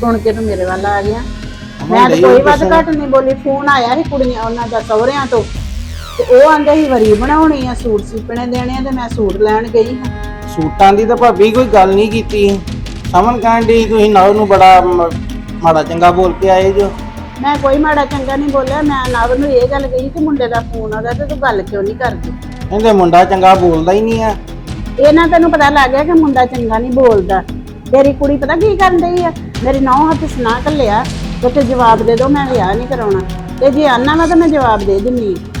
ਸੁਣ ਕੇ ਤੂੰ ਮੇਰੇ ਵੱਲ ਆ ਗਿਆ। ਮੈਂ ਤਾਂ ਕੋਈ ਵੱਧ। ਘੱਟ ਨਹੀਂ ਬੋਲੀ। ਫੋਨ ਆਇਆ ਸੀ ਕੁੜੀਆਂ ਉਹਨਾਂ ਦਾ ਸਹੁਰਿਆਂ ਤੋਂ। ਤੇ ਉਹ ਆਂਦੇ ਸੀ ਵਰੀ ਬਣਾਉਣੀ ਆ ਸੂਟ ਸੀਪਣੇ ਦੇਣੇ ਆ ਤੇ ਮੈਂ ਸੂਟ ਲੈਣ ਗਈ ਹਾਂ। ਸੂਟਾਂ ਦੀ ਤਾਂ ਭਾਬੀ ਕੋਈ ਗੱਲ ਨਹੀਂ ਕੀਤੀ। ਸਮਨ ਡਈ ਤੁਸੀਂ ਨਵ ਨੂੰ ਬੜਾ ਮਾੜਾ ਚੰਗਾ ਬੋਲ ਕੇ ਆਏ ਜੋ। ਮੈਂ ਕੋਈ ਮਾੜਾ ਚੰਗਾ ਨਹੀਂ ਬੋਲਿਆ ਮੈਂ ਨਵ ਨੂੰ ਇਹ ਗੱਲ ਕਹੀ ਕਿ ਮੁੰਡੇ ਦਾ ਫੋਨ ਆਉਂਦਾ ਤੇ ਤੂੰ ਗੱਲ ਕਿਉਂ ਨਹੀਂ ਕਰਦੀ? ਕਹਿੰਦੇ ਮੁੰਡਾ ਚੰਗਾ ਬੋਲਦਾ ਹੀ ਨਹੀਂ ਆ। ਇਹਨਾਂ ਤੈਨੂੰ ਪਤਾ ਲੱਗ ਗਿਆ ਕਿ ਮੁੰਡਾ ਚੰਗਾ ਨਹੀਂ ਬੋਲਦਾ। ਤੇਰੀ ਕੁੜੀ ਪਤਾ ਕੀ ਕਰਨ ਡਈ ਆ? ਮੇਰੀ ਨੌਂ ਹੱਥ ਸੁਣਾ ਘੱਲਿਆ ਤੇ ਜਵਾਬ ਦੇ ਦੋ ਮੈਂ ਵਿਆਹ ਨਹੀਂ ਕਰਾਉਣਾ। ਤੇ ਜੇ ਆਨਾ ਵਾ ਤਾਂ ਮੈਂ ਜਵਾਬ ਦੇ ਦਿੰਨੀ ਆ।